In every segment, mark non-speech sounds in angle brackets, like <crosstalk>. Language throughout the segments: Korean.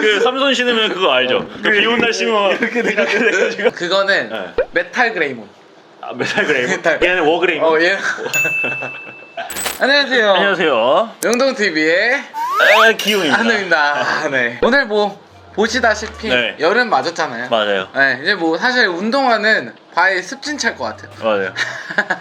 그 삼선 신으면 그거 알죠? 그 비온 날 신으면 이렇게 돼가지고 그거는 네. 메탈 그레이몬. 아, 메탈 그레이브 메탈. 얘는 워 그레이브 어 예. <laughs> 안녕하세요. 안녕하세요 영동 TV의 아, 기용입니다 한우입니다. 네. 오늘 뭐 보시다시피 네. 여름 맞았잖아요. 맞아요 네, 이제 뭐 사실 운동화는 바에 습진 찰 것 같아요. 맞아요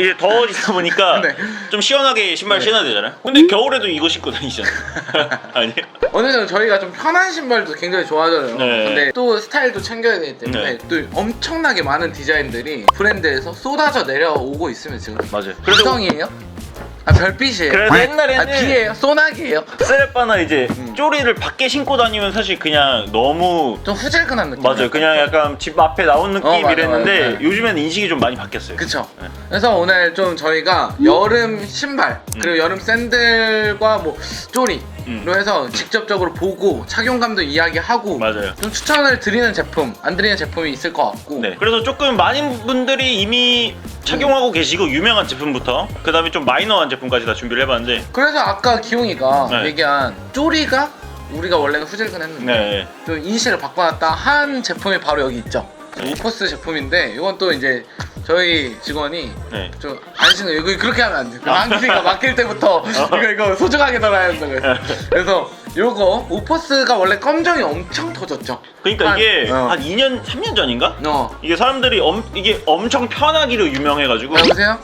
이제 더워지다 보니까 <laughs> 네. 좀 시원하게 신발 네. 신어야 되잖아요 근데 겨울에도 이거 신고 다니잖아요 <laughs> 아니에요? 어느 정도 저희가 좀 편한 신발도 굉장히 좋아하잖아요. 네. 근데 또 스타일도 챙겨야 되기 때문에 네. 또 엄청나게 많은 디자인들이 브랜드에서 쏟아져 내려오고 있으면 지금. 맞아요 그래도 구성이에요? 아 별빛이에요. 그래도 아 옛날에는 비예요? 소나기예요? 셀바나 이제 음. 쪼리를 밖에 신고 다니면 사실 그냥 너무 좀 후질근한 느낌. 맞아요 그냥 약간 집 앞에 나온 느낌 어, 맞아, 이랬는데 맞아. 네. 요즘에는 인식이 좀 많이 바뀌었어요 그쵸. 네. 그래서 오늘 좀 저희가 여름 신발 그리고 여름 샌들과 뭐 쪼리 로 음. 해서 직접적으로 보고 착용감도 이야기하고 맞아요 좀 추천을 드리는 제품 안 드리는 제품이 있을 것 같고 네. 그래서 조금 많은 분들이 이미 착용하고 계시고 유명한 제품부터 그 다음에 좀 마이너한 제품까지 다 준비를 해봤는데 그래서 아까 기용이가 네. 얘기한 쪼리가 우리가 원래는 후질근 했는데 네. 좀 인식을 바꿔놨다 한 제품이 바로 여기 있죠 네. 우퍼스 제품인데 이건 또 이제 저희 직원이 네. 좀안 신어 이거 그렇게 하면 안 돼. 그 한기가 막힐 때부터 <laughs> 이거 이거 소중하게 놀아야 된다 그래서. 그래서 요거 우퍼스가 원래 검정이 엄청 터졌죠. 그러니까 한- 이게 어. 한 2년, 3년 전인가? 어. 이게 사람들이 엄, 이게 엄청 편하기로 유명해가지고 여보세요?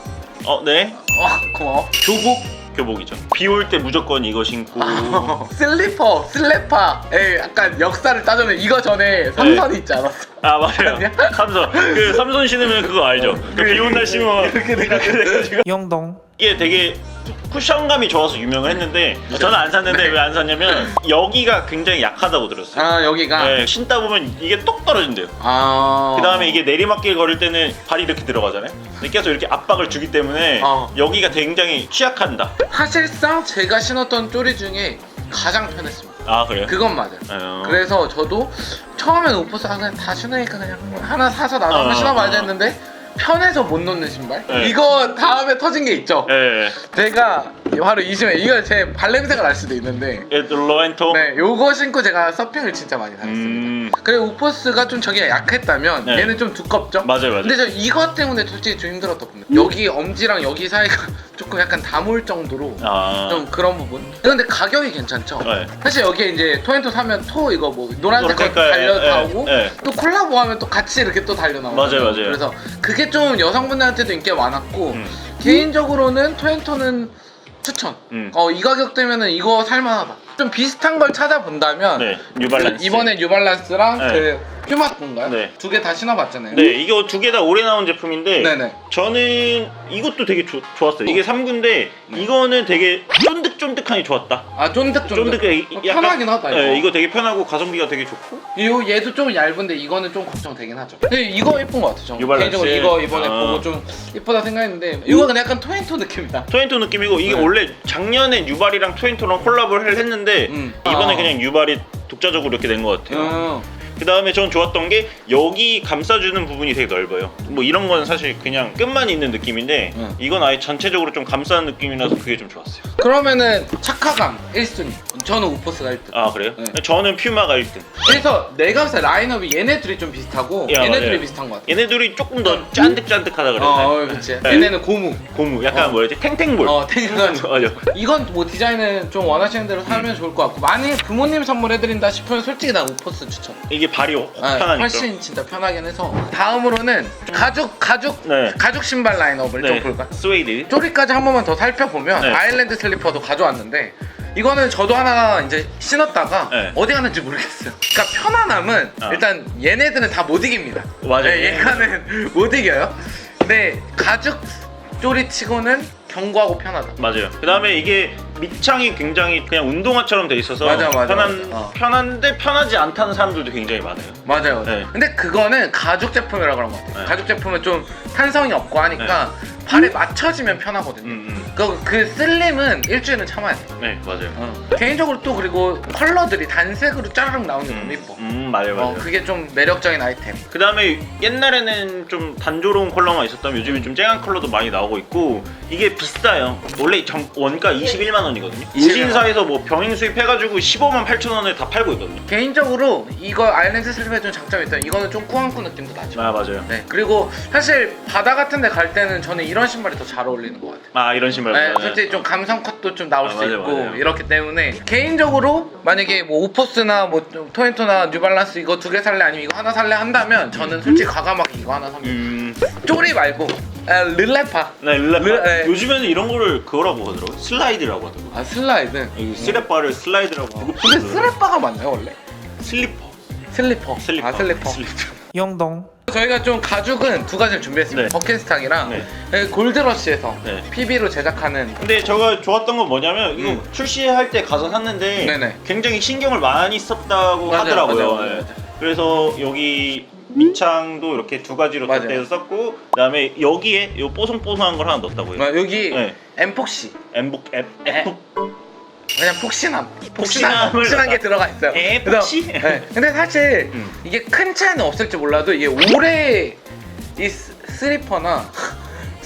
어, 네. 어 고마워. 교복. 교복이죠. 비 올 때 무조건 이거 신고 <laughs> 슬리퍼, 슬래퍼 에 약간 역사를 따져면 이거 전에 삼선이 있지 않았어? 아 맞아요. 아니야? 삼선 그 삼선 신으면 그거 알죠? 그 비 온 날 신으면 이렇게 이렇게 돼가지고 영동 이게 되게 쿠션감이 좋아서 유명을 했는데 저는 안 샀는데 왜 안 샀냐면 여기가 굉장히 약하다고 들었어요. 아 여기가. 네, 신다 보면 이게 똑 떨어진대요. 아. 그 다음에 이게 내리막길 걸을 때는 발이 이렇게 들어가잖아요. 근데 계속 이렇게 압박을 주기 때문에 어. 여기가 굉장히 취약한다. 사실상 제가 신었던 쪼리 중에 가장 편했습니다. 아 그래요? 그건 맞아요. 어. 그래서 저도 처음에는 우퍼스 아 그냥 다 신으니까 그냥 하나 사서 나도 한번 어, 신어봐야지 어. 했는데 편해서 못 놓는 신발? 네. 이거 다음에 터진 게 있죠? 예. 제가 바로 이 신발 이거 제 발냄새가 날 수도 있는데 예. 로엔토. 네 요거 신고 제가 서핑을 진짜 많이 다녔습니다 음. 그리고 우퍼스가 좀 저기가 약했다면 네. 얘는 좀 두껍죠? 맞아요, 맞아요. 근데 저 이것 때문에 솔직히 좀 힘들었던 부분 여기 엄지랑 여기 사이가 <laughs> 조금 약간 다물 정도로 아. 좀 그런 부분 근데 가격이 괜찮죠? 네. 사실 여기에 이제 토렌토 사면 토 이거 뭐 노란색 거 노란색깔, 달려 예, 나오고 예. 또 콜라보 하면 또 같이 이렇게 또 달려 나오고 맞아요, 맞아요. 그래서 그게 좀 여성분들한테도 인기가 많았고 음. 개인적으로는 토렌토는 추천 음. 어 이 가격 되면은 이거 살만하다 좀 비슷한 걸 찾아본다면 네. 뉴발란스. 이번에 뉴발란스랑 네. 그 퓨마인가요? 네. 두 개 다 신어봤잖아요 네, 이거 두 개 다 올해 나온 제품인데 네네 저는 이것도 되게 좋- 좋았어요. 이게 3구인데 이거는 되게 쫀득쫀득하니 좋았다. 아 쫀득쫀득 쫀득해. 어, 편하긴 하다 이거 네, 이거 되게 편하고 가성비가 되게 좋고. 이 얘도 좀 얇은데 이거는 좀 걱정되긴 하죠. 근데 이거 예쁜 것 같아. 저 뉴발란스. 개인적으로 이거 이번에 아. 보고 좀 예쁘다 생각했는데 이거 그냥 약간 토렌토 느낌이다. 토렌토 느낌이고 이게 네. 원래 작년에 뉴발이랑 토렌토랑 콜라보를 했는데 음. 이번에 아. 그냥 뉴발이 독자적으로 이렇게 된 것 같아요. 음. 그 다음에 전 좋았던 게 여기 감싸주는 부분이 되게 넓어요. 뭐 이런 건 사실 그냥 끝만 있는 느낌인데 음. 이건 아예 전체적으로 좀 감싸는 느낌이라서 그게 좀 좋았어요. 그러면은 착화감 1순위. 저는 우퍼스가 1등. 아 그래요? 네. 저는 퓨마가 1등. 그래서 내가 봤을 때 라인업이 얘네 둘이 좀 비슷하고 야, 얘네 둘이 맞아요. 비슷한 것 같아. 얘네들이 조금 더 짠득짠득하다 그래야 어? 어, 그치. 네. 얘네는 고무. 고무 약간 어. 뭐였지? 탱탱볼. 어, 탱탱한. <laughs> 맞아. 이건 뭐 디자인은 좀 원하시는 대로 사면 좋을 것 같고 만약에 부모님 선물해드린다 싶으면 솔직히 난 우퍼스 추천. 이게 발이 아, 편하니까. 훨씬 진짜 편하긴 해서 다음으로는 가죽 가죽 네. 가죽 신발 라인업을 좀 네. 볼까? 스웨이드. 쪼리까지 한 번만 더 살펴보면 네. 아일랜드 슬리퍼도 가져왔는데 이거는 저도 하나 이제 신었다가 네. 어디 갔는지 모르겠어요. 그러니까 편안함은 아. 일단 얘네들은 다 못 이깁니다. 맞아요. 네, 얘가는 <laughs> 못 이겨요. 근데 가죽 쪼리치고는 견고하고 편하다. 맞아요. 그 다음에 이게 밑창이 굉장히 그냥 운동화처럼 돼 있어서 맞아, 맞아, 편한 맞아. 어. 편한데 편하지 않다는 사람들도 굉장히 많아요. 맞아요. 네. 근데 그거는 가죽 제품이라 그런 것 같아요. 네. 가죽 제품은 좀 탄성이 없고 하니까 발에 맞춰지면 편하거든요. 음, 음. 그, 그 슬림은 일주일은 참아야 돼. 네 맞아요. 어. 개인적으로 또 그리고 컬러들이 단색으로 짜르륵 나오는 게 너무 이뻐. 음 맞아요 맞아요. 어, 그게 좀 매력적인 아이템. 그 다음에 옛날에는 좀 단조로운 컬러만 있었다면 요즘엔 좀 쨍한 컬러도 많이 나오고 있고 이게 비싸요. 원래 정- 원가 21만 원이거든요. 21만 원. 우신사에서 뭐 병행 수입해가지고 15만 8천 원에 다 팔고 있거든요. 개인적으로 이거 아일랜드 슬립에 좀 장점이 있다. 이거는 좀 꾸안꾸 느낌도 나죠. 아 맞아요. 네. 그리고 사실 바다 같은 데 갈 때는 저는 이런 신발이 더 잘 어울리는 것 같아요. 아 이런 신발. 네, 솔직히 좀 감성 컷도 좀 나올 아, 수 맞아요, 있고 맞아요. 이렇기 때문에 개인적으로 만약에 뭐 오포스나 뭐 토렌토나 뉴발란스 이거 두 개 살래 아니면 이거 하나 살래 한다면 저는 솔직히 과감하게 이거 하나 삽니다. 음. 쪼리 말고 아, 릴레파. 네, 릴레 릴- 네. 요즘에는 이런 거를 그거라고 하더라고요. 슬라이드라고 하더라고요. 아 슬라이드. 이 스레바를 슬라이드라고 하고. 근데 슬리퍼가 맞나요 원래? 슬리퍼. 슬리퍼. 슬리퍼. 아 슬리퍼. 영동 저희가 좀 가죽은 두 가지를 준비했습니다. 네. 버킷스탁이랑 네. 네, 골드러시에서 네. PB로 제작하는 근데 제가 좋았던 건 뭐냐면 이거 음. 출시할 때 가서 샀는데 네네. 굉장히 신경을 많이 썼다고 맞아요, 하더라고요. 맞아요, 맞아요, 네. 맞아요. 그래서 여기 밑창도 이렇게 두 가지로 맞아요. 덧대서 썼고 그다음에 여기에 이 뽀송뽀송한 걸 하나 넣었다고요. 아, 여기 네. 엠폭시 엠북 앱 에. F 그냥 폭신함 폭신함을 폭신한 게 들어가 있어요. 에, 그래서- 폭시? 네. 근데 사실 음. 이게 큰 차이는 없을지 몰라도 이게 오래 이 스- 슬리퍼나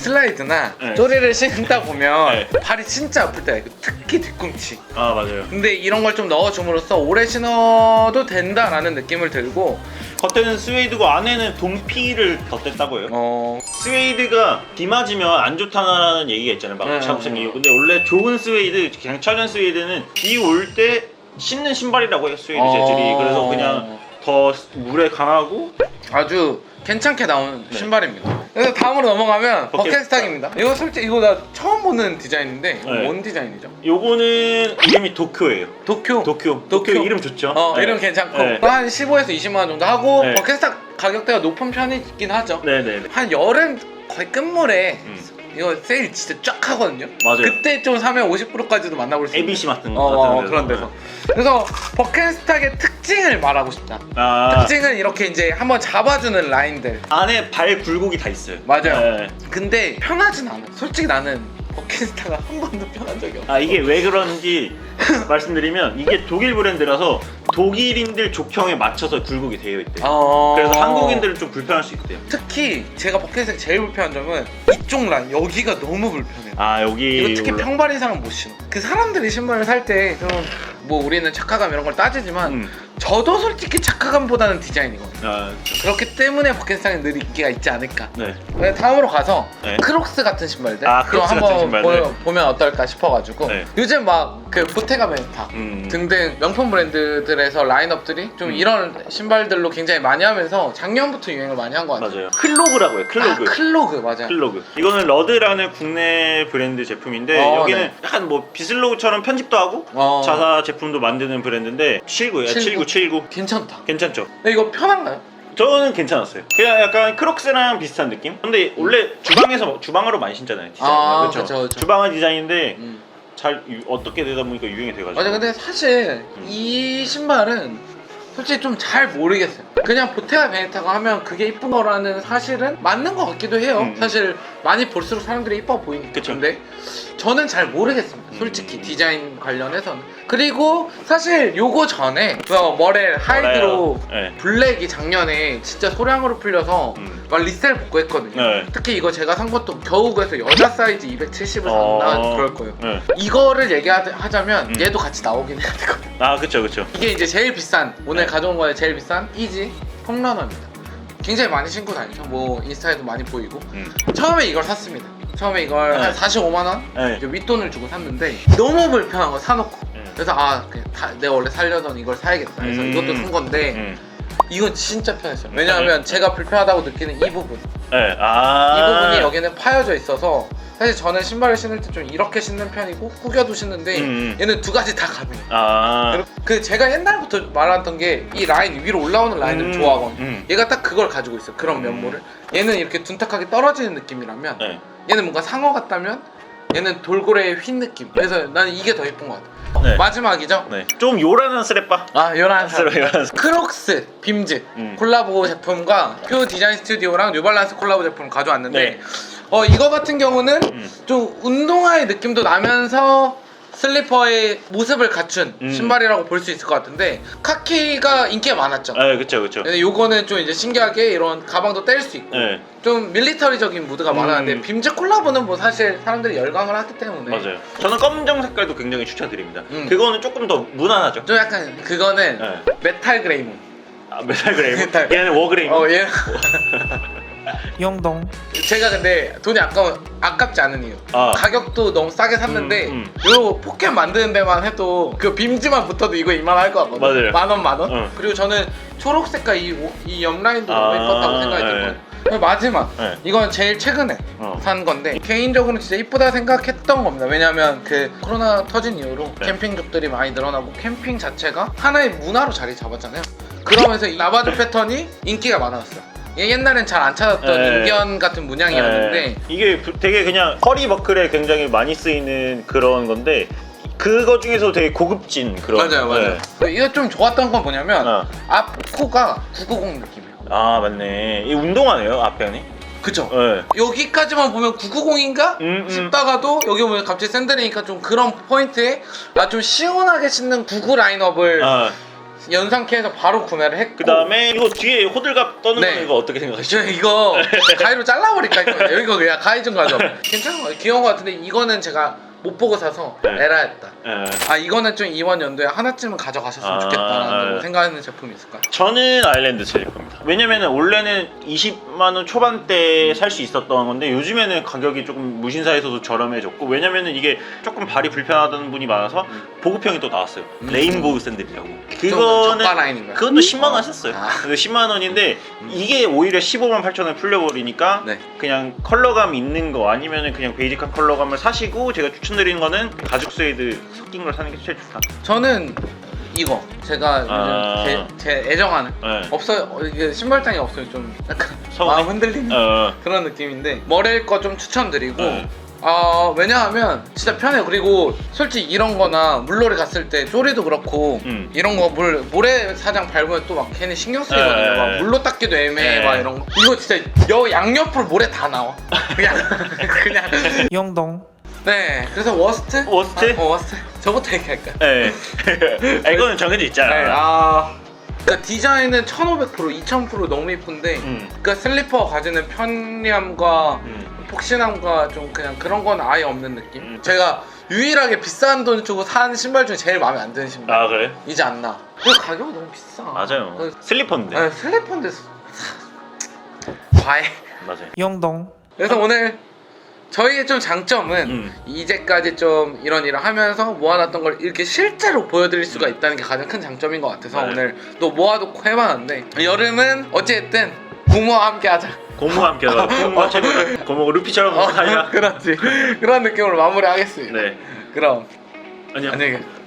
슬라이드나 네. 쪼리를 신다 보면 네. 발이 진짜 아플 때가 있고 특히 뒤꿈치 아 맞아요. 근데 이런 걸 좀 넣어줌으로써 오래 신어도 된다라는 느낌을 들고 겉에는 스웨이드고 안에는 동피를 덧댔다고 해요. 어 스웨이드가 비 맞으면 안 좋다는 얘기가 있잖아요. 막 네, 자국생 네, 이유. 근데 원래 좋은 스웨이드, 그냥 천연 스웨이드는 비 올 때 신는 신발이라고 해요. 스웨이드 재질이. 어. 그래서 그냥 더 물에 강하고 아주 괜찮게 나온 네. 신발입니다. 그래서 다음으로 넘어가면 버켓 버켓스탁입니다. 이거 솔직히 이거 나 처음 보는 디자인인데 이거 네. 뭔 디자인이죠? 요거는 이름이 도쿄예요. 도쿄. 도쿄. 도쿄. 이름 좋죠? 어 네. 이름 괜찮고 네. 한 15에서 20만 원 정도 하고 네. 버켓스탁 가격대가 높은 편이긴 하죠. 네네네. 한 여름 거의 끝물에 음. 이거 세일 진짜 쫙 하거든요. 맞아요. 그때 좀 사면 50%까지도 만나볼 수 있는. ABC 같은 거 어, 같은 어, 그런 데서. 그래서 버켓스탁의 특징을 말하고 싶다. 아 특징은 이렇게 이제 한번 잡아주는 라인들. 안에 발 굴곡이 다 있어요. 맞아요. 네. 근데 편하진 않아. 솔직히 나는 버킷스타가 한 번도 편한 적이 없어. 아 이게 왜 그런지 <laughs> 말씀드리면 이게 독일 브랜드라서 독일인들 족형에 맞춰서 굴곡이 되어 있대요. 어... 그래서 한국인들은 좀 불편할 수 있대요. 특히 제가 버킷스타 제일 불편한 점은 이쪽 라인 여기가 너무 불편해요. 아 여기 이거 특히 올라- 평발 이상은 못 신어. 그 사람들이 신발을 살때좀뭐 우리는 착화감 이런 걸 따지지만 음. 저도 솔직히 착화감보다는 디자인이거든요. 아 그렇죠. 그렇기 때문에 버킷스타는 늘 인기가 있지 않을까. 네. 네, 다음으로 가서 네. 크록스 같은 신발들 아, 좀 크록스 같은 한번 신발들. 보, 보면 어떨까 싶어가지고 네. 요즘 막 그 보테가 메타 음. 등등 명품 브랜드들에서 라인업들이 좀 음. 이런 신발들로 굉장히 많이 하면서 작년부터 유행을 많이 한 것 같아요. 맞아요. 클로그라고 해요. 아, 클로그. 클로그 맞아요. 클로그. 이거는 러드라는 국내 브랜드 제품인데 어, 여기는 네. 약간 뭐 비슬로우처럼 편집도 하고 어, 자사 제품도 만드는 브랜드인데 79예요. 79, 79. 79. 괜찮다. 괜찮죠? 근데 이거 편한가요? 저는 괜찮았어요. 그냥 약간 크록스랑 비슷한 느낌? 근데 원래 주방에서 주방으로 많이 신잖아요. 디자인. 아, 그렇죠? 그쵸. 주방은 디자인인데 음. 잘 유- 어떻게 되다 보니까 유행이 돼가지고. 맞아 근데 사실 이 신발은 솔직히 좀 잘 모르겠어요. 그냥 보테가 베네타가 하면 그게 이쁜 거라는 사실은 맞는 것 같기도 해요. 음. 사실 많이 볼수록 사람들이 이뻐 보이니까. 그쵸. 근데 저는 잘 모르겠습니다. 솔직히 음. 디자인 관련해서는. 그리고 사실 요거 전에 그 머렐 하이드로 네. 블랙이 작년에 진짜 소량으로 풀려서 음. 막 리셀 복구 했거든요. 네. 특히 이거 제가 산 것도 겨우 구해서 여자 사이즈 270을 어. 샀나 그럴 거예요. 네. 이거를 얘기하자면 음. 얘도 같이 나오긴 해야 되거든. 아 그쵸 그쵸. 이게 이제 제일 비싼 오늘 네. 가져온 거에 제일 비싼 이지 홈러너입니다. 굉장히 많이 신고 다니죠. 뭐 인스타에도 많이 보이고. 음. 처음에 이걸 샀습니다. 처음에 이걸 네. 한 45만 원 네. 이제 윗돈을 주고 샀는데 너무 불편한 거 사놓고. 네. 그래서 아 그냥 다- 내가 원래 살려던 이걸 사야겠다. 그래서 음. 이것도 산 건데 음. 이건 진짜 편했어요. 왜냐하면 제가 불편하다고 느끼는 이 부분. 네. 아. 이 부분이 여기는 파여져 있어서 사실 저는 신발을 신을 때 좀 이렇게 신는 편이고 구겨도 신는데 음. 얘는 두 가지 다 가능해요. 아. 그 제가 옛날부터 말했던 게 이 라인 위로 올라오는 라인을 음. 좋아하거든요. 음. 얘가 딱 그걸 가지고 있어. 요 그런 음. 면모를. 얘는 이렇게 둔탁하게 떨어지는 느낌이라면 네. 얘는 뭔가 상어 같다면 얘는 돌고래의 휜 느낌. 그래서 나는 이게 더 예쁜 것 같아. 네. 마지막이죠. 네. 좀 요란한 스레빠. 아 요란 스레 요란한 스레. 크록스 빔즈 음. 콜라보 제품과 표 디자인 스튜디오랑 뉴발란스 콜라보 제품을 가져왔는데 네. 어 이거 같은 경우는 음. 좀 운동화의 느낌도 나면서 슬리퍼의 모습을 갖춘 음. 신발이라고 볼 수 있을 것 같은데 카키가 인기가 많았죠. 아 그쵸 그쵸. 근데 요거는 좀 이제 신기하게 이런 가방도 뗄 수 있고 네 좀 밀리터리적인 무드가 음. 많았는데 빔즈 콜라보는 뭐 사실 사람들이 열광을 하기 때문에 맞아요. 저는 검정 색깔도 굉장히 추천드립니다. 음. 그거는 조금 더 무난하죠. 좀 약간 그거는 네. 메탈 그레이몬. 아, 메탈 그레이브. <laughs> 메탈. 얘는 워그레이브. 어 얘. <laughs> 영동 제가 근데 돈이 아까 아깝지 않은 이유. 아. 가격도 너무 싸게 샀는데 음, 요 포켓 만드는 데만 해도 그 빔즈만 붙어도 이거 이만할 것 같거든. 맞아요. 만 원, 만 원. 어. 그리고 저는 초록 색깔 이, 오- 이 옆라인도 아, 너무 예뻤다고 생각이 네. 들거든요. 그리고 마지막 네. 이건 제일 최근에 어. 산 건데 개인적으로 진짜 이쁘다 생각했던 겁니다. 왜냐면 그 코로나 터진 이후로 네. 캠핑족들이 많이 늘어나고 캠핑 자체가 하나의 문화로 자리 잡았잖아요. 그러면서 이 라바드 패턴이 인기가 많았어요. 얘 옛날엔 잘 안 찾았던 네. 인견 같은 문양이었는데 네. 이게 부- 되게 그냥 허리 버클에 굉장히 많이 쓰이는 그런 건데 그거 중에서 되게 고급진 그런. 맞아요, 맞아요. 네. 이거 좀 좋았던 건 뭐냐면 어. 앞 코가 990 느낌이에요. 아 맞네. 이 운동화네요 앞편이. 그쵸? 네. 여기까지만 보면 990인가 음, 음. 싶다가도 여기 보면 갑자기 샌들이니까 좀 그런 포인트에 아 좀 시원하게 신는 99 라인업을 아, 연상케 해서 바로 구매를 했고 그 다음에 이거 뒤에 호들갑 떠는 네. 거 이거 어떻게 생각하시죠? 저 이거 <laughs> 가위로 잘라버릴까 이거 여기 그냥 가위 좀 가져 괜찮은 거 같아요 귀여운 거 같은데 이거는 제가 못 보고 사서 네. 에라했다 예. 아 이거는 좀 이번 연도에 하나쯤은 가져가셨으면 아, 좋겠다라는 네. 생각하는 제품이 있을까요? 저는 아일랜드 칠 겁니다. 왜냐면은 원래는 20만 원 초반대에 살 수 있었던 건데 요즘에는 가격이 조금 무신사에서도 저렴해졌고 왜냐면은 이게 조금 발이 불편하다는 분이 많아서 보급형이 또 나왔어요. 음. 레인보우 샌들이라고. 좀 그거는 저가 라인인가요? 그것도 10만 원 어. 하셨어요. 아. 근데 10만 원인데 이게 오히려 15만 8천 원 풀려버리니까 네. 그냥 컬러감 있는 거 아니면은 그냥 베이직한 컬러감을 사시고 제가 추천 드리는 거는 가죽 스웨이드 섞인 걸 사는 게 제일 좋다. 저는 이거 제가 아. 요즘 제, 제 애정하는 네. 없어요 어, 이게 신발장이 없어요 좀 약간 <laughs> 서운해? 마음 흔들리는 어. 그런 느낌인데 머렐 거 좀 추천드리고 네. 어, 왜냐하면 진짜 편해요 그리고 솔직히 이런 거나 물놀이 갔을 때 쪼리도 그렇고 음. 이런 거 물, 모래 사장 밟으면 또 막 괜히 신경 쓰이거든요 네. 막 물로 닦기도 애매해 네. 막 이런 거 이거 진짜 여 양옆으로 모래 다 나와 그냥 <laughs> 그냥 <laughs> 영동 네 그래서 워스트? 워스트? 아, 어, 워스트 저부터 얘기할까요? 네. <laughs> 아, 이거는 정해져 있잖아. 네, 아. 그러니까 디자인은 1500% 2000% 너무 이쁜데 음. 그러니까 슬리퍼가 가지는 편리함과 음. 폭신함과 좀 그냥 그런 건 아예 없는 느낌? 음. 제가 유일하게 비싼 돈 주고 산 신발 중에 제일 마음에 안 드는 신발 아 그래? 이제 안 나. 그리고 가격이 너무 비싸. 맞아요. 그, 슬리퍼인데. 네, 슬리퍼인데 과해. 맞아요. 영동 그래서 오늘 저희의 좀 장점은 음. 이제까지 좀 이런 일을 하면서 모아놨던 걸 이렇게 실제로 보여드릴 수가 있다는 게 가장 큰 장점인 것 같아서 맞아요. 오늘 또 모아놓고 해봤는데 여름은 어쨌든 부모와 함께 하자. 고무와 함께 하다가 고무와 채비 고무 루피처럼 어, 다니라. 그렇지. 그런 느낌으로 마무리하겠습니다. 네. 그럼 안녕. 안녕히 계세요.